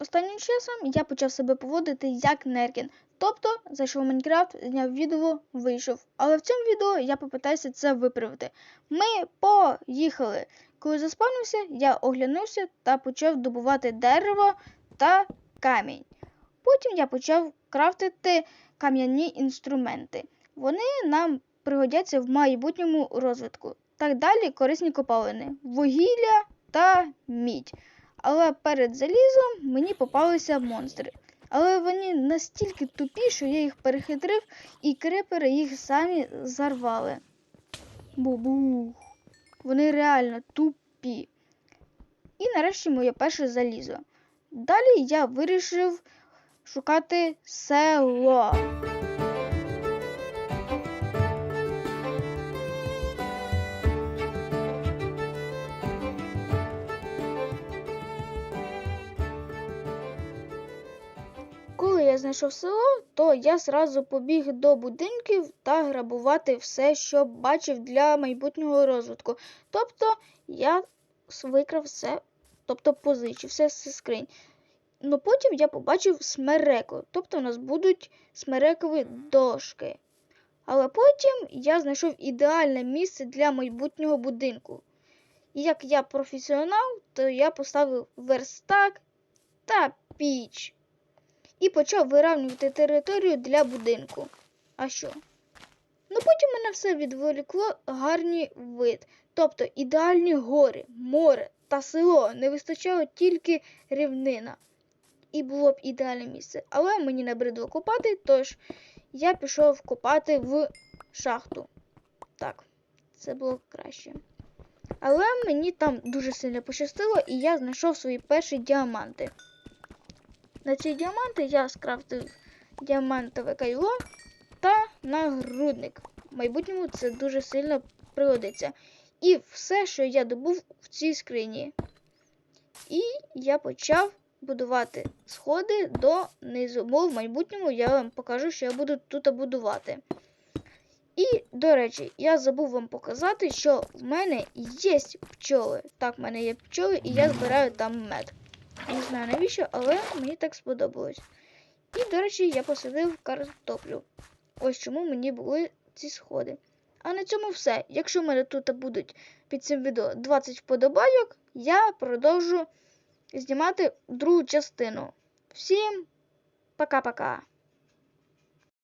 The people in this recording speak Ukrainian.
останнім часом я почав себе поводити як Неркін. Тобто зайшов в Майнкрафт, зняв відео, вийшов. Але в цьому відео я попитаюся це виправити. Ми поїхали. Коли заспавнився, я оглянувся та почав добувати дерево та камінь. Потім я почав крафтити кам'яні інструменти. Вони нам пригодяться в майбутньому розвитку. Так далі корисні копалини, вугілля та мідь. Але перед залізом мені попалися монстри. Але вони настільки тупі, що я їх перехитрив, і крипери їх самі зарвали. Бубух. Вони реально тупі. І нарешті моє перше залізо. Далі я вирішив шукати село. Знайшов село, то я зразу побіг до будинків та грабувати все, що бачив для майбутнього розвитку. Тобто я викрав все, тобто позичив все з скринь. Ну потім я побачив смереку, тобто у нас будуть смерекові дошки. Але потім я знайшов ідеальне місце для майбутнього будинку. І як я професіонал, то я поставив верстак та піч і почав вирівнювати територію для будинку. А що? Ну потім мене все відволікло гарний вид, тобто ідеальні гори, море та село. Не вистачало тільки рівнина. І було б ідеальне місце. Але мені набридло копати, тож я пішов копати в шахту. Так, це було краще. Але мені там дуже сильно пощастило, і я знайшов свої перші діаманти. На ці діаманти я скрафтив діамантове кайло та нагрудник. В майбутньому це дуже сильно пригодиться. І все, що я добув в цій скрині. І я почав будувати сходи до низу. Бо в майбутньому я вам покажу, що я буду тут будувати. І, до речі, я забув вам показати, що в мене є пчоли. Так, в мене є пчоли, і я збираю там мед. Не знаю навіщо, але мені так сподобалось. І, до речі, я посадив картоплю. Ось чому мені були ці сходи. А на цьому все. Якщо в мене тут будуть під цим відео 20 вподобайок, я продовжу знімати другу частину. Всім пока-пока!